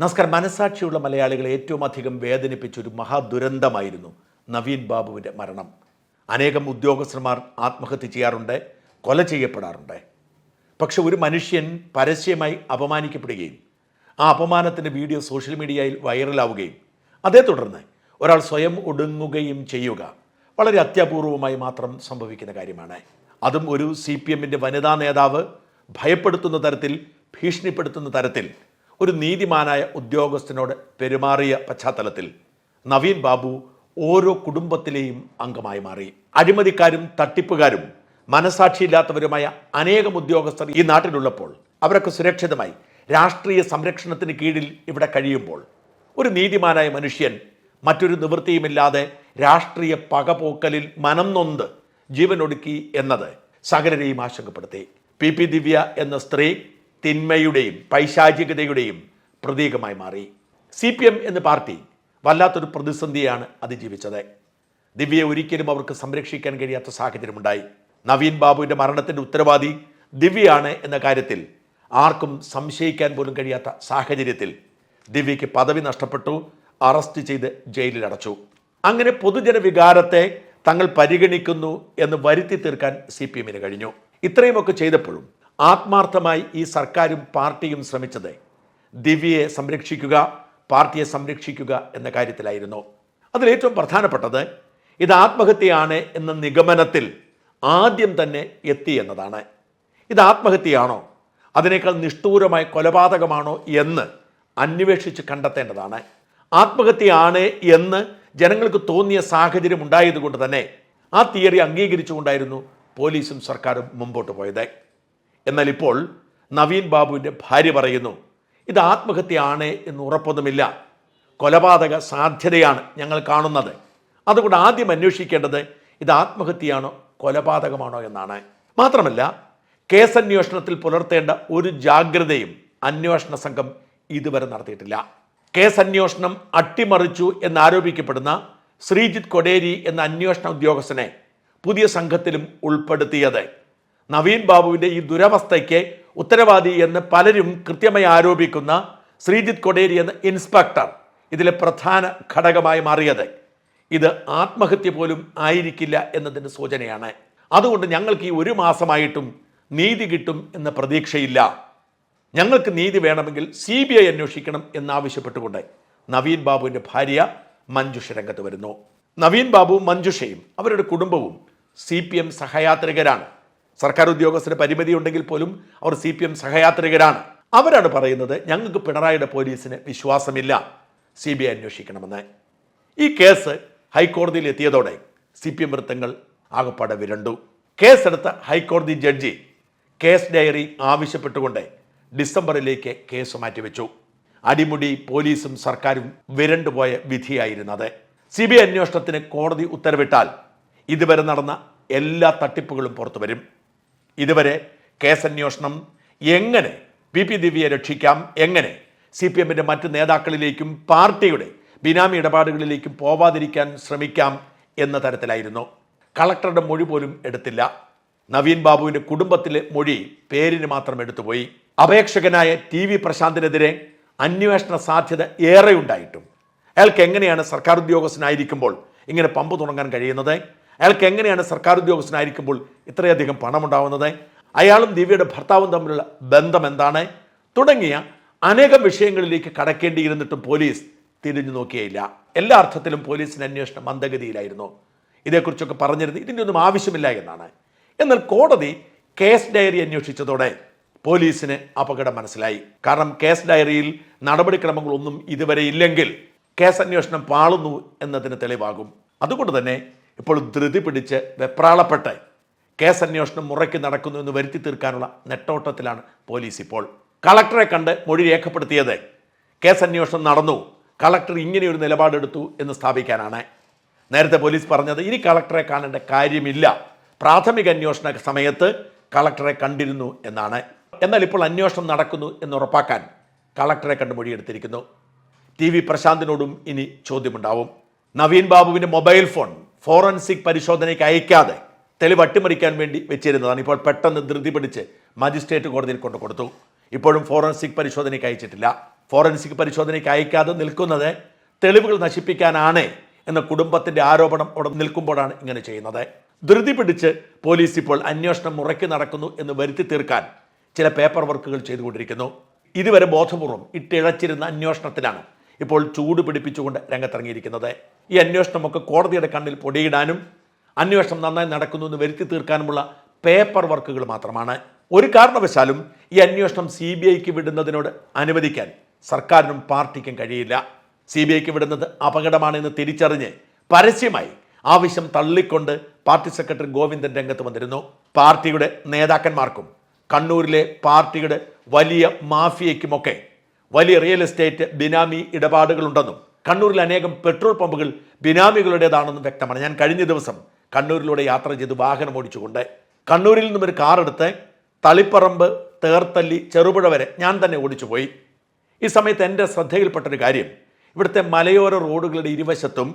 നമസ്കാരം. മനസാക്ഷിയുള്ള മലയാളികളെ ഏറ്റവും അധികം വേദനിപ്പിച്ചൊരു മഹാദുരന്തമായിരുന്നു നവീൻ ബാബുവിന്റെ മരണം. അനേകം ഉദ്യോഗസ്ഥന്മാർ ആത്മഹത്യ ചെയ്യാറുണ്ട് കൊല ചെയ്യപ്പെടാറുണ്ട്. പക്ഷെ ഒരു മനുഷ്യൻ പരസ്യമായി അപമാനിക്കപ്പെടുകയും ആ അപമാനത്തിന്റെ വീഡിയോ സോഷ്യൽ മീഡിയയിൽ വൈറലാവുകയും അതേ തുടർന്ന് ഒരാൾ സ്വയം ഒടുങ്ങുകയും ചെയ്യുക വളരെ അത്യപൂർവമായി മാത്രം സംഭവിക്കുന്ന കാര്യമാണ്. അതും ഒരു സി പി എമ്മിന്റെ വനിതാ നേതാവ് ഭയപ്പെടുത്തുന്ന തരത്തിൽ ഭീഷണിപ്പെടുത്തുന്ന തരത്തിൽ ഒരു നീതിമാനായ ഉദ്യോഗസ്ഥനോട് പെരുമാറിയ പശ്ചാത്തലത്തിൽ നവീൻ ബാബു ഓരോ കുടുംബത്തിലെയും അംഗമായി മാറി. അഴിമതിക്കാരും തട്ടിപ്പുകാരും മനസാക്ഷിയില്ലാത്തവരുമായ അനേകം ഉദ്യോഗസ്ഥർ ഈ നാട്ടിലുള്ളപ്പോൾ അവരൊക്കെ സുരക്ഷിതമായി രാഷ്ട്രീയ സംരക്ഷണത്തിന് കീഴിൽ ഇവിടെ കഴിയുമ്പോൾ ഒരു നീതിമാനായ മനുഷ്യൻ മറ്റൊരു നിവൃത്തിയുമില്ലാതെ രാഷ്ട്രീയ പകപോക്കലിൽ മനം നൊന്ത് ജീവനൊടുക്കി എന്നത് സകലരെയും ആശങ്കപ്പെടുത്തി. പി. പി. ദിവ്യ എന്ന സ്ത്രീ തിന്മയുടെയും പൈശാചികതയുടെയും പ്രതീകമായി മാറി. സി പി എം എന്ന പാർട്ടി വല്ലാത്തൊരു പ്രതിസന്ധിയാണ് അതിജീവിച്ചത്. ദിവ്യയെ ഒരിക്കലും അവർക്ക് സംരക്ഷിക്കാൻ കഴിയാത്ത സാഹചര്യമുണ്ടായി. നവീൻ ബാബുവിന്റെ മരണത്തിന്റെ ഉത്തരവാദി ദിവ്യയാണ് എന്ന കാര്യത്തിൽ ആർക്കും സംശയിക്കാൻ പോലും കഴിയാത്ത സാഹചര്യത്തിൽ ദിവ്യയ്ക്ക് പദവി നഷ്ടപ്പെട്ടു അറസ്റ്റ് ചെയ്ത് ജയിലിൽ അടച്ചു അങ്ങനെ പൊതുജന വികാരത്തെ തങ്ങൾ പരിഗണിക്കുന്നു എന്ന് വരുത്തി തീർക്കാൻ സി പി എമ്മിന് കഴിഞ്ഞു. ഇത്രയുമൊക്കെ ചെയ്തപ്പോഴും ആത്മാർത്ഥമായി ഈ സർക്കാരും പാർട്ടിയും ശ്രമിച്ചത്. ദിവ്യയെ സംരക്ഷിക്കുക പാർട്ടിയെ സംരക്ഷിക്കുക എന്ന കാര്യത്തിലായിരുന്നു. അതിലേറ്റവും പ്രധാനപ്പെട്ടത് ഇത് ആത്മഹത്യയാണ് എന്ന നിഗമനത്തിൽ ആദ്യം തന്നെ എത്തി എന്നതാണ്. ഇത് ആത്മഹത്യയാണോ? അതിനേക്കാൾ നിഷ്ഠൂരമായ കൊലപാതകമാണോ എന്ന് അന്വേഷിച്ച് കണ്ടെത്തേണ്ടതാണ്. ആത്മഹത്യയാണ് എന്ന് ജനങ്ങൾക്ക് തോന്നിയ സാഹചര്യം ഉണ്ടായതുകൊണ്ട് തന്നെ ആ തിയറി അംഗീകരിച്ചുകൊണ്ടായിരുന്നു പോലീസും സർക്കാരും മുമ്പോട്ട് പോയത്. എന്നാൽ ഇപ്പോൾ നവീൻ ബാബുവിന്റെ ഭാര്യ പറയുന്നു ഇത് ആത്മഹത്യയാണ് എന്ന് ഉറപ്പൊന്നുമില്ല. കൊലപാതക സാധ്യതയാണ് ഞങ്ങൾ കാണുന്നത്. അതുകൊണ്ട് ആദ്യം അന്വേഷിക്കേണ്ടത് ഇത് ആത്മഹത്യയാണോ കൊലപാതകമാണോ എന്നാണ്. മാത്രമല്ല കേസന്വേഷണത്തിൽ പുലർത്തേണ്ട ഒരു ജാഗ്രതയും അന്വേഷണ സംഘം ഇതുവരെ നടത്തിയിട്ടില്ല. കേസന്വേഷണം അട്ടിമറിച്ചു എന്നാരോപിക്കപ്പെടുന്ന ശ്രീജിത്ത് കൊടേരി എന്ന അന്വേഷണ ഉദ്യോഗസ്ഥനെ പുതിയ സംഘത്തിലും ഉൾപ്പെടുത്തിയത് നവീൻ ബാബുവിന്റെ ഈ ദുരവസ്ഥയ്ക്ക് ഉത്തരവാദി എന്ന് പലരും കൃത്യമായി ആരോപിക്കുന്ന ശ്രീജിത്ത് കൊടേരി എന്ന ഇൻസ്പെക്ടർ ഇതിലെ പ്രധാന ഘടകമായി മാറിയത്. ഇത് ആത്മഹത്യ പോലും ആയിരിക്കില്ല എന്നതിന്റെ സൂചനയാണ്. അതുകൊണ്ട് ഞങ്ങൾക്ക് ഈ ഒരു മാസമായിട്ടും നീതി കിട്ടും എന്ന പ്രതീക്ഷയില്ല. ഞങ്ങൾക്ക് നീതി വേണമെങ്കിൽ സി ബി ഐ അന്വേഷിക്കണം എന്നാവശ്യപ്പെട്ടുകൊണ്ട് നവീൻ ബാബുവിന്റെ ഭാര്യ മഞ്ജുഷ രംഗത്ത് വരുന്നു. നവീൻ ബാബുവും മഞ്ജുഷയും അവരുടെ കുടുംബവും സി പി എം സഹയാത്രികരാണ്. സർക്കാർ ഉദ്യോഗസ്ഥരുടെ പരിമിതി ഉണ്ടെങ്കിൽ പോലും അവർ സി പി എം സഹയാത്രികരാണ്. അവരാണ് പറയുന്നത് ഞങ്ങൾക്ക് പിണറായിയുടെ പോലീസിന് വിശ്വാസമില്ല. സി ബി ഐ അന്വേഷിക്കണമെന്ന്. ഈ കേസ് ഹൈക്കോടതിയിൽ എത്തിയതോടെ സി പി എം വൃത്തങ്ങൾ ആകപ്പാടെ വിരണ്ടു. കേസെടുത്ത ഹൈക്കോടതി ജഡ്ജി കേസ് ഡയറി ആവശ്യപ്പെട്ടുകൊണ്ട് ഡിസംബറിലേക്ക് കേസ് മാറ്റിവെച്ചു. അടിമുടി പോലീസും സർക്കാരും വിരണ്ടുപോയ വിധിയായിരുന്നത്. സി ബി ഐ അന്വേഷണത്തിന് കോടതി ഉത്തരവിട്ടാൽ ഇതുവരെ നടന്ന എല്ലാ തട്ടിപ്പുകളും പുറത്തു വരും ഇതുവരെ കേസന്വേഷണം എങ്ങനെ പി പി ദിവ്യയെ രക്ഷിക്കാം എങ്ങനെ സി പി എമ്മിന്റെ മറ്റ് നേതാക്കളിലേക്കും പാർട്ടിയുടെ ബിനാമി ഇടപാടുകളിലേക്കും പോവാതിരിക്കാൻ ശ്രമിക്കാം എന്ന തരത്തിലായിരുന്നു. കളക്ടറുടെ മൊഴി പോലും എടുത്തില്ല. നവീൻ ബാബുവിന്റെ കുടുംബത്തിലെ മൊഴി പേരിന് മാത്രം എടുത്തുപോയി. അപേക്ഷകനായ ടി വി പ്രശാന്തിനെതിരെ അന്വേഷണ സാധ്യത ഏറെയുണ്ടായിട്ടും. അയാൾക്ക് എങ്ങനെയാണ് സർക്കാർ ഉദ്യോഗസ്ഥനായിരിക്കുമ്പോൾ ഇങ്ങനെ പമ്പ് തുടങ്ങാൻ കഴിയുന്നത്? അയാൾക്ക് എങ്ങനെയാണ് സർക്കാർ ഉദ്യോഗസ്ഥനായിരിക്കുമ്പോൾ ഇത്രയധികം പണമുണ്ടാവുന്നത്? അയാളും ദിവ്യയുടെ ഭർത്താവും തമ്മിലുള്ള ബന്ധം എന്താണ്? തുടങ്ങിയ അനേകം വിഷയങ്ങളിലേക്ക് കടക്കേണ്ടിയിരുന്നിട്ടും പോലീസ് തിരിഞ്ഞു നോക്കിയില്ല എല്ലാ അർത്ഥത്തിലും പോലീസിന് അന്വേഷണം മന്ദഗതിയിലായിരുന്നു. ഇതേക്കുറിച്ചൊക്കെ പറഞ്ഞിരുന്നു ഇതിന്റെ ഒന്നും ആവശ്യമില്ല എന്നാണ്. എന്നാൽ കോടതി കേസ് ഡയറി അന്വേഷിച്ചതോടെ പോലീസിന് അപകടം മനസ്സിലായി. കാരണം കേസ് ഡയറിയിൽ നടപടിക്രമങ്ങളൊന്നും ഇതുവരെ ഇല്ലെങ്കിൽ കേസ് അന്വേഷണം പാളുന്നു എന്നതിന് തെളിവാകും. അതുകൊണ്ട് തന്നെ ഇപ്പോൾ ധൃതി പിടിച്ച് വെപ്രാളപ്പെട്ട് കേസ് അന്വേഷണം മുറയ്ക്ക് നടക്കുന്നു എന്ന് വരുത്തി തീർക്കാനുള്ള നെട്ടോട്ടത്തിലാണ് പോലീസ് ഇപ്പോൾ. കളക്ടറെ കണ്ട് മൊഴി രേഖപ്പെടുത്തിയത് കേസ് അന്വേഷണം നടന്നു. കളക്ടർ ഇങ്ങനെയൊരു നിലപാടെടുത്തു എന്ന് സ്ഥാപിക്കാനാണ്. നേരത്തെ പോലീസ് പറഞ്ഞത് ഇനി കളക്ടറെ കാണേണ്ട കാര്യമില്ല. പ്രാഥമിക അന്വേഷണ സമയത്ത് കളക്ടറെ കണ്ടിരുന്നു എന്നാണ്. എന്നാൽ ഇപ്പോൾ അന്വേഷണം നടക്കുന്നു എന്ന് ഉറപ്പാക്കാൻ കളക്ടറെ കണ്ട് മൊഴിയെടുത്തിരിക്കുന്നു. ടി വി പ്രശാന്തിനോടും ഇനി ചോദ്യമുണ്ടാവും. നവീൻ ബാബുവിന്റെ മൊബൈൽ ഫോൺ ഫോറൻസിക് പരിശോധനയ്ക്ക് അയക്കാതെ തെളിവ് അട്ടിമറിക്കാൻ വേണ്ടി വെച്ചിരുന്നതാണ്. ഇപ്പോൾ പെട്ടെന്ന് ധൃതി പിടിച്ച് മജിസ്ട്രേറ്റ് കോടതിയിൽ കൊണ്ടു കൊടുത്തു. ഇപ്പോഴും ഫോറൻസിക് പരിശോധനയ്ക്ക് അയച്ചിട്ടില്ല. ഫോറൻസിക് പരിശോധനയ്ക്ക് അയക്കാതെ നിൽക്കുന്നത് തെളിവുകൾ നശിപ്പിക്കാനാണ് എന്ന കുടുംബത്തിന്റെ ആരോപണം അവിടെ നിൽക്കുമ്പോഴാണ് ഇങ്ങനെ ചെയ്യുന്നത്. ധൃതി പിടിച്ച് പോലീസ് ഇപ്പോൾ അന്വേഷണം മുറയ്ക്ക് നടക്കുന്നു എന്ന് വരുത്തി തീർക്കാൻ ചില പേപ്പർ വർക്കുകൾ ചെയ്തുകൊണ്ടിരിക്കുന്നു. ഇതുവരെ ബോധപൂർവം ഇട്ടിഴച്ചിരുന്ന അന്വേഷണത്തിലാണ് ഇപ്പോൾ ചൂട് പിടിപ്പിച്ചുകൊണ്ട് രംഗത്തിറങ്ങിയിരിക്കുന്നത്. ഈ അന്വേഷണമൊക്കെ കോടതിയുടെ കണ്ണിൽ പൊടിയിടാനും അന്വേഷണം നന്നായി നടക്കുന്നു എന്ന് വരുത്തി തീർക്കാനുമുള്ള പേപ്പർ വർക്കുകൾ മാത്രമാണ്. ഒരു കാരണവശാലും ഈ അന്വേഷണം സി ബി ഐക്ക് വിടുന്നതിനോട് അനുവദിക്കാൻ സർക്കാരിനും പാർട്ടിക്കും കഴിയില്ല. സി ബി ഐക്ക് വിടുന്നത് അപകടമാണെന്ന് തിരിച്ചറിഞ്ഞ് പരസ്യമായി ആവശ്യം തള്ളിക്കൊണ്ട് പാർട്ടി സെക്രട്ടറി ഗോവിന്ദൻ രംഗത്ത് വന്നിരുന്നു. പാർട്ടിയുടെ നേതാക്കന്മാർക്കും കണ്ണൂരിലെ പാർട്ടിയുടെ വലിയ മാഫിയയ്ക്കുമൊക്കെ വലിയ റിയൽ എസ്റ്റേറ്റ് ബിനാമി ഇടപാടുകളുണ്ടെന്നും കണ്ണൂരിൽ അനേകം പെട്രോൾ പമ്പുകൾ ബിനാമികളുടേതാണെന്നും വ്യക്തമാണ്. ഞാൻ കഴിഞ്ഞ ദിവസം കണ്ണൂരിലൂടെ യാത്ര ചെയ്ത് വാഹനം ഓടിച്ചുകൊണ്ട് കണ്ണൂരിൽ നിന്നും ഒരു കാർ എടുത്ത് തളിപ്പറമ്പ് തേർത്തല്ലി ചെറുപുഴ വരെ ഞാൻ തന്നെ ഓടിച്ചുപോയി. ഈ സമയത്ത് എന്റെ ശ്രദ്ധയിൽപ്പെട്ടൊരു കാര്യം ഇവിടുത്തെ മലയോര റോഡുകളുടെ ഇരുവശത്തും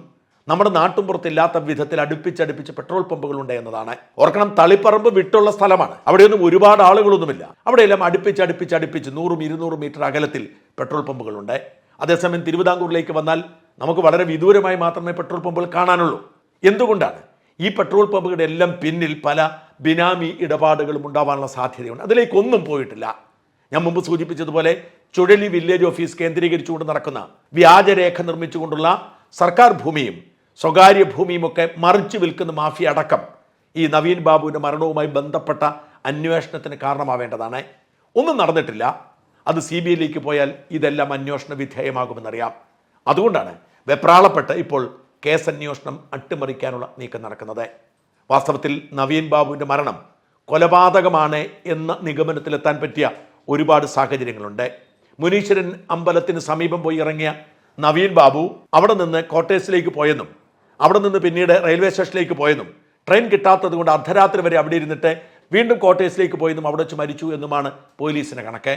നമ്മുടെ നാട്ടുമ്പുറത്തില്ലാത്ത വിധത്തിൽ അടുപ്പിച്ചടുപ്പിച്ച് പെട്രോൾ പമ്പുകളുണ്ട് എന്നതാണ്. ഓർക്കണം തളിപ്പറമ്പ് വിട്ടുള്ള സ്ഥലമാണ്. അവിടെയൊന്നും ഒരുപാട് ആളുകളൊന്നുമില്ല. അവിടെയെല്ലാം അടുപ്പിച്ച് അടുപ്പിച്ച് അടുപ്പിച്ച് നൂറും ഇരുന്നൂറും മീറ്റർ അകലത്തിൽ പെട്രോൾ പമ്പുകളുണ്ട്. അതേസമയം തിരുവിതാംകൂറിലേക്ക് വന്നാൽ നമുക്ക് വളരെ വിദൂരമായി മാത്രമേ പെട്രോൾ പമ്പുകൾ കാണാനുള്ളൂ. എന്തുകൊണ്ടാണ്? ഈ പെട്രോൾ പമ്പുകളുടെ എല്ലാം പിന്നിൽ പല ബിനാമി ഇടപാടുകളും ഉണ്ടാവാനുള്ള സാധ്യതയുണ്ട്. അതിലേക്കൊന്നും പോയിട്ടില്ല. ഞാൻ മുമ്പ് സൂചിപ്പിച്ചതുപോലെ ചുഴലി വില്ലേജ് ഓഫീസ് കേന്ദ്രീകരിച്ചുകൊണ്ട് നടക്കുന്ന വ്യാജരേഖ നിർമ്മിച്ചുകൊണ്ടുള്ള സർക്കാർ ഭൂമിയും സ്വകാര്യ ഭൂമിയും ഒക്കെ മറിച്ചു വിൽക്കുന്ന മാഫിയ അടക്കം ഈ നവീൻ ബാബുവിന്റെ മരണവുമായി ബന്ധപ്പെട്ട അന്വേഷണത്തിന് കാരണമാവേണ്ടതാണ്. ഒന്നും നടന്നിട്ടില്ല. അത് സി ബി ഐയിലേക്ക് പോയാൽ ഇതെല്ലാം അന്വേഷണ വിധേയമാകുമെന്നറിയാം. അതുകൊണ്ടാണ് വെപ്രാളപ്പെട്ട് ഇപ്പോൾ കേസ് അന്വേഷണം അട്ടിമറിക്കാനുള്ള നീക്കം നടക്കുന്നത്. വാസ്തവത്തിൽ നവീൻ ബാബുവിന്റെ മരണം കൊലപാതകമാണ് എന്ന നിഗമനത്തിലെത്താൻ പറ്റിയ ഒരുപാട് സാഹചര്യങ്ങളുണ്ട്. മുനീശ്വരൻ അമ്പലത്തിന് സമീപം പോയി ഇറങ്ങിയ നവീൻ ബാബു അവിടെ നിന്ന് കോട്ടേഴ്സിലേക്ക് പോയെന്നും അവിടെ നിന്ന് പിന്നീട് റെയിൽവേ സ്റ്റേഷനിലേക്ക് പോയെന്നും ട്രെയിൻ കിട്ടാത്തത് കൊണ്ട് അർദ്ധരാത്രി വരെ അവിടെ ഇരുന്നിട്ട് വീണ്ടും കോട്ടേഴ്സിലേക്ക് പോയെന്നും അവിടെ വെച്ച് മരിച്ചു എന്നുമാണ് പോലീസിന് കണക്ക്.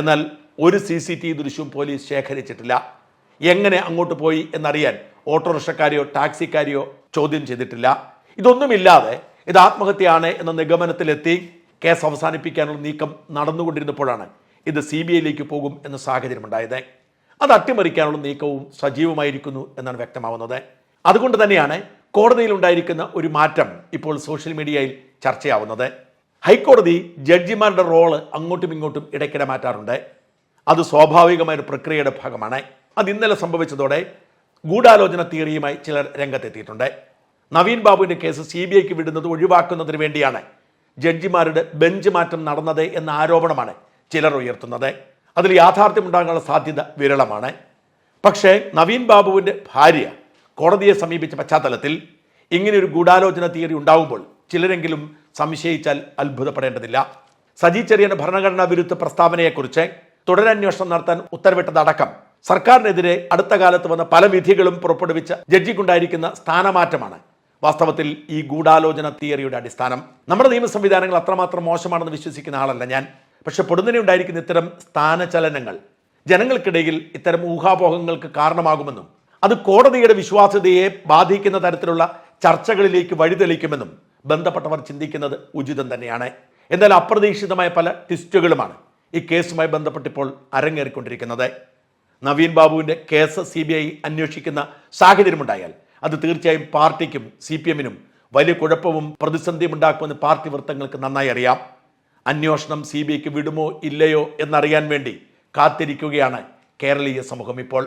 എന്നാൽ ഒരു സി സി ടി ദൃശ്യവും പോലീസ് ശേഖരിച്ചിട്ടില്ല. എങ്ങനെ അങ്ങോട്ട് പോയി എന്നറിയാൻ ഓട്ടോറിക്ഷക്കാരെയോ ടാക്സിക്കാരെയോ ചോദ്യം ചെയ്തിട്ടില്ല. ഇതൊന്നുമില്ലാതെ ഇത് ആത്മഹത്യയാണ് എന്ന നിഗമനത്തിലെത്തി കേസ് അവസാനിപ്പിക്കാനുള്ള നീക്കം നടന്നുകൊണ്ടിരുന്നപ്പോഴാണ് ഇത് സി ബി ഐയിലേക്ക് പോകും എന്ന സാഹചര്യമുണ്ടായത്. അത് അട്ടിമറിക്കാനുള്ള നീക്കവും സജീവമായിരിക്കുന്നു എന്നാണ് വ്യക്തമാവുന്നത്. അതുകൊണ്ട് തന്നെയാണ് കോടതിയിൽ ഉണ്ടായിരിക്കുന്ന ഒരു മാറ്റം ഇപ്പോൾ സോഷ്യൽ മീഡിയയിൽ ചർച്ചയാവുന്നത്. ഹൈക്കോടതി ജഡ്ജിമാരുടെ റോൾ അങ്ങോട്ടും ഇങ്ങോട്ടും ഇടയ്ക്കിടെ മാറ്റാറുണ്ട്. അത് സ്വാഭാവികമായ ഒരു പ്രക്രിയയുടെ ഭാഗമാണ്. അത് ഇന്നലെ സംഭവിച്ചതോടെ ഗൂഢാലോചന തിയറിയുമായി ചിലർ രംഗത്തെത്തിയിട്ടുണ്ട്. നവീൻ ബാബുവിന്റെ കേസ് സി ബി ഐക്ക് വിടുന്നത് ഒഴിവാക്കുന്നതിന് വേണ്ടിയാണ് ജഡ്ജിമാരുടെ ബെഞ്ച് മാറ്റം നടന്നത് എന്ന ആരോപണമാണ് ചിലർ ഉയർത്തുന്നത്. അതിൽ യാഥാർത്ഥ്യമുണ്ടാകാനുള്ള സാധ്യത വിരളമാണ്. പക്ഷേ നവീൻ ബാബുവിന്റെ ഭാര്യ കോടതിയെ സമീപിച്ച പശ്ചാത്തലത്തിൽ ഇങ്ങനെയൊരു ഗൂഢാലോചന തിയറി ഉണ്ടാവുമ്പോൾ ചിലരെങ്കിലും സംശയിച്ചാൽ അത്ഭുതപ്പെടേണ്ടതില്ല. സജി ചെറിയന്റെ ഭരണഘടനാ വിരുദ്ധ പ്രസ്താവനയെക്കുറിച്ച് തുടരന്വേഷണം നടത്താൻ ഉത്തരവിട്ടതടക്കം സർക്കാരിനെതിരെ അടുത്ത കാലത്ത് വന്ന പല വിധികളും പുറപ്പെടുവിച്ച ജഡ്ജിക്കുണ്ടായിരിക്കുന്ന സ്ഥാനമാറ്റമാണ് വാസ്തവത്തിൽ ഈ ഗൂഢാലോചന തിയറിയുടെ അടിസ്ഥാനം. നമ്മുടെ നിയമ സംവിധാനങ്ങൾ അത്രമാത്രം മോശമാണെന്ന് വിശ്വസിക്കുന്ന ആളല്ല ഞാൻ. പക്ഷെ പൊടുന്നനെ ഉണ്ടായിരിക്കുന്ന ഇത്തരം സ്ഥാനചലനങ്ങൾ ജനങ്ങൾക്കിടയിൽ ഇത്തരം ഊഹാപോഹങ്ങൾക്ക് കാരണമാകുമെന്നും അത് കോടതിയുടെ വിശ്വാസ്യതയെ ബാധിക്കുന്ന തരത്തിലുള്ള ചർച്ചകളിലേക്ക് വഴിതെളിക്കുമെന്നും ബന്ധപ്പെട്ടവർ ചിന്തിക്കുന്നത് ഉചിതം തന്നെയാണ്. എന്നാൽ അപ്രതീക്ഷിതമായ പല ട്വിസ്റ്റുകളുമാണ് ഈ കേസുമായി ബന്ധപ്പെട്ടിപ്പോൾ അരങ്ങേറിക്കൊണ്ടിരിക്കുന്നത്. നവീൻ ബാബുവിന്റെ കേസ് സി ബി ഐ അന്വേഷിക്കുന്ന സാഹചര്യമുണ്ടായാൽ അത് തീർച്ചയായും പാർട്ടിക്കും സി പി എമ്മിനും വലിയ കുഴപ്പവും പ്രതിസന്ധിയും ഉണ്ടാക്കുമെന്ന് പാർട്ടി വൃത്തങ്ങൾക്ക് നന്നായി അറിയാം. അന്വേഷണം സി ബി ഐക്ക് വിടുമോ ഇല്ലയോ എന്നറിയാൻ വേണ്ടി കാത്തിരിക്കുകയാണ് കേരളീയ സമൂഹം ഇപ്പോൾ.